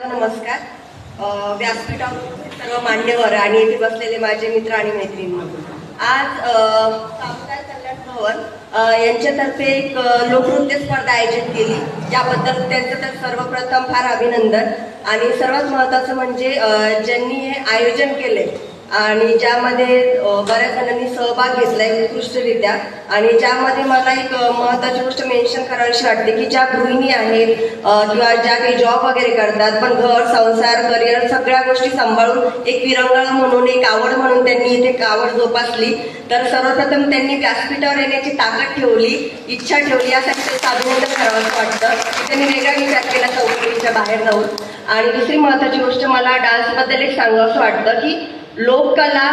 नमस्कार. अ, व्यासपीठावर सर्व मान्यवर आणि येथे बसलेले माझे मित्र आणि मैत्रिणी. आज सामुदाय कल्याण भवन यांच्यातर्फे एक लोकनृत्य स्पर्धा आयोजित केली. याबद्दल त्यांचं तर सर्वप्रथम फार अभिनंदन. आणि सर्वात महत्त्वाचं म्हणजे ज्यांनी हे आयोजन केले आणि ज्यामध्ये बऱ्याच जणांनी सहभाग घेतलाय उत्कृष्टरित्या. आणि ज्यामध्ये मला एक महत्वाची महत्त्वाची गोष्ट मेन्शन करावीशी वाटते की ज्या गृहिणी आहेत किंवा ज्या काही जॉब वगैरे करतात पण घर संसार करिअर सगळ्या गोष्टी सांभाळून एक विरंगळ म्हणून एक आवड म्हणून त्यांनी इथे एक आवड जोपासली. तर सर्वप्रथम त्यांनी व्यासपीठावर येण्याची ताकद ठेवली इच्छा ठेवली यासाठी साधून करावं वाटतं. की त्यांनी वेगळा विचार केला चौकटीच्या बाहेर जाऊन. आणि दुसरी महत्त्वाची गोष्ट मला डान्सबद्दल एक सांगावं असं वाटतं की लोककला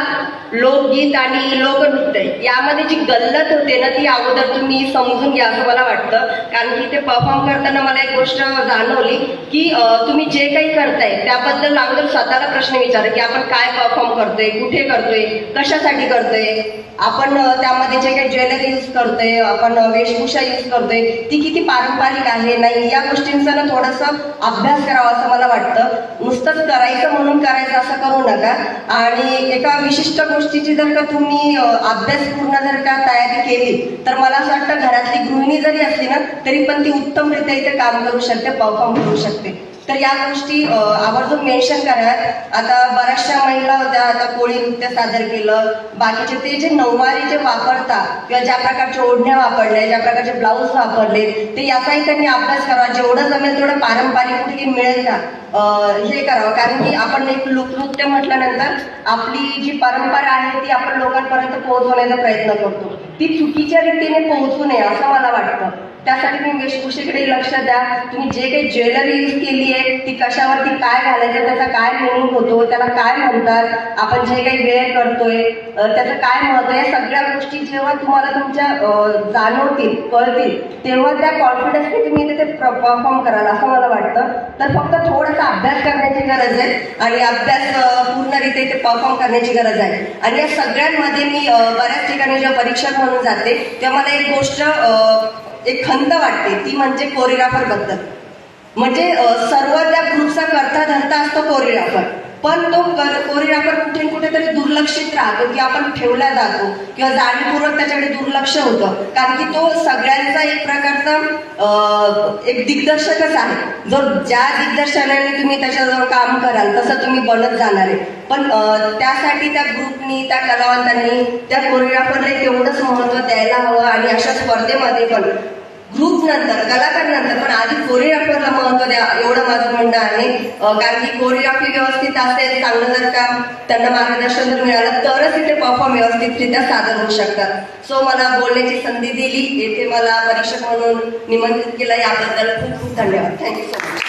लोकगीत आणि लोकनृत्य यामध्ये जी गल्लत होते ना ती अगोदर तुम्ही समजून घ्या असं मला वाटतं. कारण की ते परफॉर्म करताना मला एक गोष्ट जाणवली की तुम्ही जे काही करताय त्याबद्दल अगोदर स्वतःला प्रश्न विचारा की आपण काय परफॉर्म करतोय कुठे करतोय कशासाठी करतोय. आपण त्यामध्ये जे काही ज्वेलरी यूज करतोय आपण वेशभूषा यूज करतोय ती किती पारंपरिक आहे नाही या गोष्टींचा ना थोडासा अभ्यास करावा असं मला वाटतं. नुसतंच करायचं म्हणून करायचं असं करू नका. आणि एका विशिष्ट गोष्टीची जर का तुम्ही अभ्यास पूर्ण जर का तयारी केली तर मला असं वाटतं घरातली गृहिणी जरी असली ना तरी पण ती उत्तमरित्या इथे काम करू शकते परफॉर्म करू शकते. तर या गोष्टी आवर्जून मेन्शन करा आता बऱ्याचशा महिला होत्या आता कोळी नृत्य सादर केलं. बाकीचे ते जे नऊवारी जे वापरतात किंवा ज्या प्रकारच्या ओढण्या वापरल्या ज्या प्रकारचे ब्लाऊज वापरले ते याचाही त्यांनी अभ्यास करावा. जेवढं जमेल तेवढं पारंपरिक कुठे मिळेल ना हे करावं. कारण की आपण एक लोकनृत्य म्हटल्यानंतर आपली जी परंपरा आहे ती आपण लोकांपर्यंत पोहोचवण्याचा प्रयत्न करतो. ती चुकीच्या रीतीने पोहोचू नये असं मला वाटतं. त्यासाठी तुम्ही वेशभूषेकडे लक्ष द्या. तुम्ही जे काही ज्वेलरी यूज केली आहे ती कशावरती काय घालायचं त्याचा काय मिनिंग होतो त्याला काय म्हणतात आपण जे काही वेअर करतोय त्याचं काय महत्त्व आहे या सगळ्या गोष्टी जेव्हा तुम्हाला तुमच्या जाणवतील कळतील तेव्हा त्या कॉन्फिडन्सने तुम्ही तिथे परफॉर्म कराल असं मला वाटतं. तर फक्त थोडासा अभ्यास करण्याची गरज आहे आणि अभ्यास पूर्णरित्या इथे परफॉर्म करण्याची गरज आहे. आणि या सगळ्यांमध्ये मी बऱ्याच ठिकाणी जेव्हा परीक्षक म्हणून जाते तेव्हा मला एक गोष्ट एक खंत वाटते ती म्हणजे कोरिओग्राफरबद्दल. म्हणजे सर्व त्या ग्रुपचा करता धरता असतो कोरिओग्राफर पण तो कोरिओग्राफर कुठे न कुठेतरी दुर्लक्षित राहतो की आपण ठेवला जातो किंवा जाणीवपूर्वक त्याच्याकडे दुर्लक्ष होतं. कारण की तो सगळ्यांचा एक प्रकारचा एक दिग्दर्शकच आहे. जो ज्या दिग्दर्शनाने तुम्ही त्याच्याजवळ काम कराल तसं तुम्ही बनत जाणार आहे. पण त्यासाठी त्या ग्रुपनी त्या कलावंतांनी त्या कोरिओग्राफरला तेवढंच महत्त्व द्यायला आणि अशा स्पर्धेमध्ये पण. ग्रुप नंतर कलाकार नंतर पण आधी कोरिओग्राफरला महत्त्व द्या एवढं माझं म्हणणं आहे. कारण की कोरिओग्राफी व्यवस्थित असेल चांगलं जर का त्यांना मार्गदर्शन जर मिळालं तरच इथे परफॉर्म व्यवस्थितरित्या सादर होऊ शकतात. सो मला बोलण्याची संधी दिली. येथे मला परीक्षक म्हणून निमंत्रित केलं. याबद्दल खूप खूप धन्यवाद. Thank you so